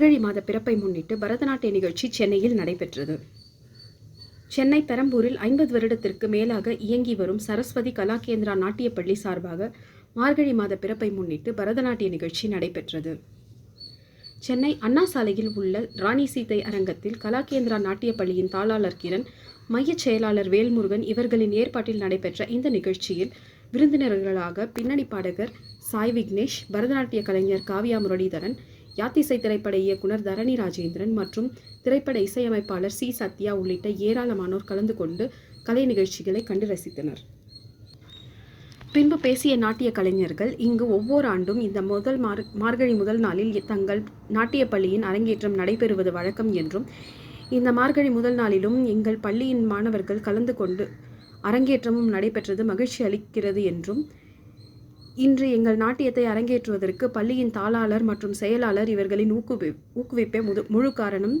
மார்கழி மாத பிறப்பை முன்னிட்டு பரதநாட்டிய நிகழ்ச்சி சென்னையில் நடைபெற்றது. சென்னை பெரம்பூரில் ஐம்பது வருடத்திற்கு மேலாக இயங்கி வரும் சரஸ்வதி கலாகேந்திரா நாட்டியப்பள்ளி சார்பாக மார்கழி மாத பிறப்பை முன்னிட்டு பரதநாட்டிய நிகழ்ச்சி நடைபெற்றது. சென்னை அண்ணா சாலையில் உள்ள ராணி சீதை அரங்கத்தில் கலாகேந்திரா நாட்டியப் பள்ளியின் தாளாளர் கிரண் மையச் செயலாளர் வேல்முருகன் இவர்களின் ஏற்பாட்டில் நடைபெற்ற இந்த நிகழ்ச்சியில் விருந்தினர்களாக பின்னணி பாடகர் சாய் விக்னேஷ் பரதநாட்டிய கலைஞர் காவியா முரளிதரன் யாத்திசை திரைப்பட இயக்குனர் தரணி ராஜேந்திரன் மற்றும் திரைப்பட இசையமைப்பாளர் சி. சத்யா உள்ளிட்ட ஏராளமானோர் கலந்து கொண்டு கலை நிகழ்ச்சிகளை கண்டு ரசித்தனர். பின்பு பேசிய நாட்டிய கலைஞர்கள் இங்கு ஒவ்வொரு ஆண்டும் இந்த முதல் மார் மார்கழி முதல் நாளில் தங்கள் நாட்டியப் பள்ளியின் அரங்கேற்றம் நடைபெறுவது வழக்கம் என்றும் இந்த மார்கழி முதல் நாளிலும் எங்கள் பள்ளியின் மாணவர்கள் கலந்து கொண்டு அரங்கேற்றமும் நடைபெற்றது மகிழ்ச்சி அளிக்கிறது என்றும் இன்று எங்கள் நாட்டியத்தை அரங்கேற்றுவதற்கு பள்ளியின் தாளாளர் மற்றும் செயலாளர் இவர்களின் ஊக்குவி ஊக்குவிப்பே முது முழு காரணம்.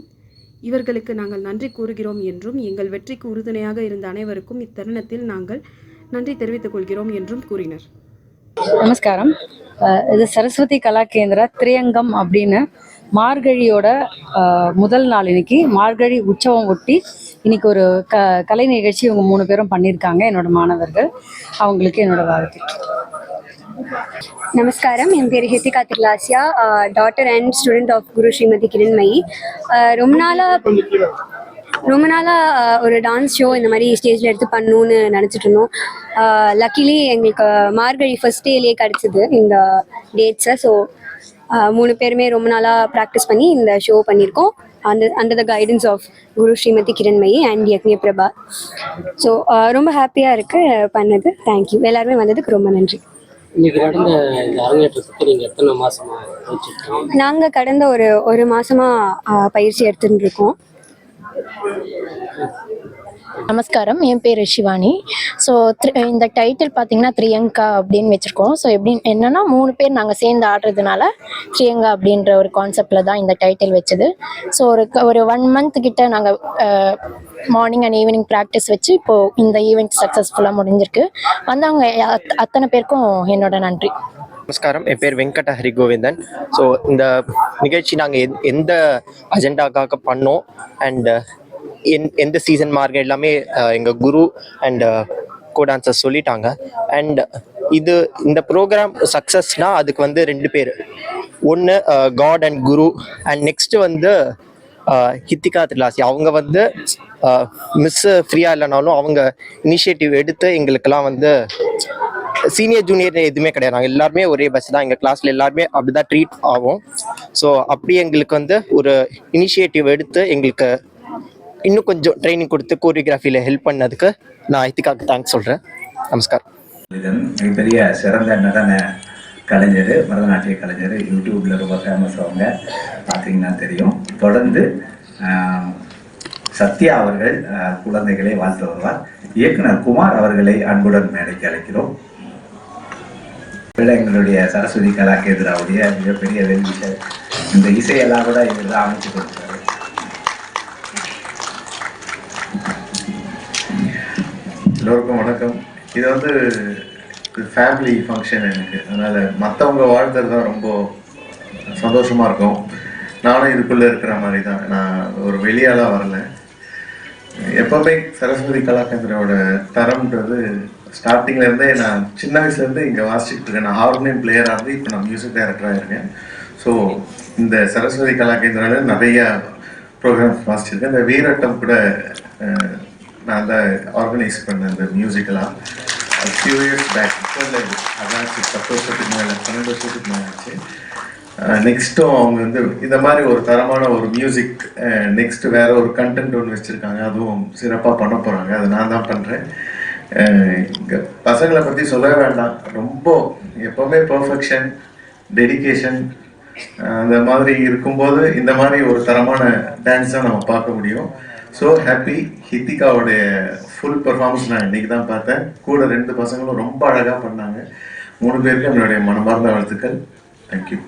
இவர்களுக்கு நாங்கள் நன்றி கூறுகிறோம் என்றும் எங்கள் வெற்றிக்கு உறுதுணையாக இருந்த அனைவருக்கும் இத்தருணத்தில் நாங்கள் நன்றி தெரிவித்துக் கொள்கிறோம் என்றும் கூறினர். நமஸ்காரம். இது சரஸ்வதி கலா கேந்திரா திரியங்கம் அப்படின்னு மார்கழியோட முதல் நாள் இன்னைக்கு. மார்கழி உற்சவம் ஒட்டி இன்னைக்கு ஒரு க கலை நிகழ்ச்சி இவங்க மூணு பேரும் பண்ணியிருக்காங்க என்னோட மாணவர்கள். அவங்களுக்கு என்னோட வாழ்த்து. நமஸ்காரம் என் பேர் Hithika Thirlasia daughter and student of guru Shrimati Kiranmayi ரொம்ப நாளாக ரொம்ப நாளாக ஒரு டான்ஸ் ஷோ இந்த மாதிரி ஸ்டேஜில் எடுத்து பண்ணணும்னு நினச்சிட்டு இருந்தோம் லக்கிலி எங்களுக்கு மார்கழி ஃபர்ஸ்ட் டேலேயே கிடச்சிது இந்த டேட்ஸை ஸோ மூணு பேருமே ரொம்ப நாளாக ப்ராக்டிஸ் பண்ணி இந்த ஷோ பண்ணியிருக்கோம் அந்த under the guidance of guru Shrimati Kiranmayi and Yagnya Prabha so ரொம்ப ஹாப்பியாக இருக்குது பண்ணது தேங்க்யூ எல்லாருமே வந்ததுக்கு ரொம்ப நன்றி நீங்க எத்தனை மாசமா வச்சிருக்கீங்க நாங்கள் கடந்த ஒரு ஒரு மாசமா பயிற்சி எடுத்துட்டு இருக்கோம் நமஸ்காரம். என் பேர் சிவானி. ஸோ இந்த டைட்டில் பார்த்தீங்கன்னா த்ரியங்கா அப்படின்னு வச்சுருக்கோம். ஸோ எப்படி என்னன்னா மூணு பேர் நாங்கள் சேர்ந்து ஆடுறதுனால த்ரியங்கா அப்படின்ற ஒரு கான்செப்டில் தான் இந்த டைட்டில் வச்சது. ஸோ ஒரு ஒரு ஒன் மந்த் கிட்ட நாங்கள் மார்னிங் அண்ட் ஈவினிங் ப்ராக்டிஸ் வச்சு இப்போது இந்த ஈவெண்ட் சக்ஸஸ்ஃபுல்லாக முடிஞ்சிருக்கு. வந்தவங்க அத்தனை பேருக்கும் என்னோட நன்றி. நமஸ்காரம். என் பேர் வெங்கட ஹரி கோவிந்தன் ஸோ இந்த நிகழ்ச்சி நாங்கள் எந்த அஜெண்டாக்காக பண்ணோம் அண்ட் எந் எந்த சீசன் மார்க் எல்லாமே எங்கள் குரு அண்ட் கோ டான்சர் சொல்லிட்டாங்க. அண்ட் இது இந்த ப்ரோக்ராம் சக்ஸஸ்னால் அதுக்கு வந்து ரெண்டு பேர். ஒன்று God and guru. And next வந்து ஹித்திகா திலாசி அவங்க வந்து மிஸ் ஃப்ரீயாக இல்லைனாலும் அவங்க இனிஷியேட்டிவ் எடுத்து எங்களுக்கெல்லாம் வந்து சீனியர் ஜூனியர் எதுவுமே கிடையாது. நாங்கள் எல்லாருமே ஒரே பஸ் தான். எங்கள் கிளாஸில் எல்லாருமே அப்படிதான் ட்ரீட் ஆகும். ஸோ அப்படி எங்களுக்கு வந்து ஒரு இனிஷியேட்டிவ் எடுத்து எங்களுக்கு இன்னும் கொஞ்சம் ட்ரைனிங் கொடுத்து கோரியோகிராஃபியில் ஹெல்ப் பண்ணதுக்கு நான் ஹித்திகாவுக்கு தேங்க்ஸ் சொல்கிறேன் நமஸ்கார். பெரிய சிறந்த நடன கலைஞர் பரதநாட்டிய கலைஞர் யூடியூப்ல ரொம்ப ஃபேமஸ் அவங்க. பார்த்தீங்கன்னா தெரியும். தொடர்ந்து ஆஹ், சத்யா அவர்கள் குழந்தைகளை வாழ்த்து வருவார். இயக்குனர் குமார் அவர்களை அன்புடன் மேடைக்கு அழைக்கிறோம். எங்களுடைய சரஸ்வதி கலா கலாகேந்திராவுடைய மிகப்பெரிய வெளியீட்டு இந்த இசையெல்லாம் கூட இவர் தான் அமைச்சு கொடுத்தாரு. எல்லோருக்கும் வணக்கம். இது வந்து ஃபேமிலி ஃபங்க்ஷன் எனக்கு. அதனால் மற்றவங்க வாழ்த்துறது தான் ரொம்ப சந்தோஷமாக இருக்கும். நானும் இதுக்குள்ளே இருக்கிற மாதிரி தான். நான் ஒரு வெளியாலாம் வரல. எப்பவுமே சரஸ்வதி கலாகேந்திராவோட தரம்ன்றது ஸ்டார்டிங்லேருந்தே நான் சின்ன வயசுலேருந்து இங்கே வாசிச்சுட்டு இருக்கேன். நான் ஹார்மோனியம் பிளேயராக இருந்து இப்போ நான் மியூசிக் டைரக்டராக இருக்கேன். ஸோ இந்த சரஸ்வதி கலாகேந்திரால நிறைய ப்ரோக்ராம்ஸ் வாசிச்சிருக்கேன். இந்த வீரட்டம் கூட நான் தான் ஆர்கனைஸ் பண்ணேன் இந்த few years back, பேக் இப்போ இல்லை அதான் பத்து வருஷத்துக்கு மேலே பன்னெண்டு வருஷத்துக்கு மேலே ஆச்சு. Uh, நெக்ஸ்ட்டும் அவங்க வந்து இந்த மாதிரி ஒரு தரமான ஒரு மியூசிக் நெக்ஸ்ட் uh, வேற ஒரு கண்டென்ட் ஒன்று வச்சுருக்காங்க. அதுவும் சிறப்பாக பண்ண போகிறாங்க அது நான் தான் பண்ணுறேன் uh, இங்கே பசங்களை பற்றி சொல்லவே வேண்டாம். ரொம்ப எப்போவுமே பர்ஃபெக்ஷன் டெடிகேஷன் அந்த மாதிரி இருக்கும்போது இந்த மாதிரி ஒரு தரமான டான்ஸ் தான் நம்ம பார்க்க முடியும். ஸோ ஹாப்பி ஹித்திகாவுடைய ஃபுல் பெர்ஃபார்மன்ஸ் நான் இன்னைக்கு தான் பார்த்தேன். கூட ரெண்டு பசங்களும் ரொம்ப அழகாக பண்ணாங்க. மூணு பேருக்கு என்னுடைய மனமார்ந்த வாழ்த்துக்கள். தேங்க்யூ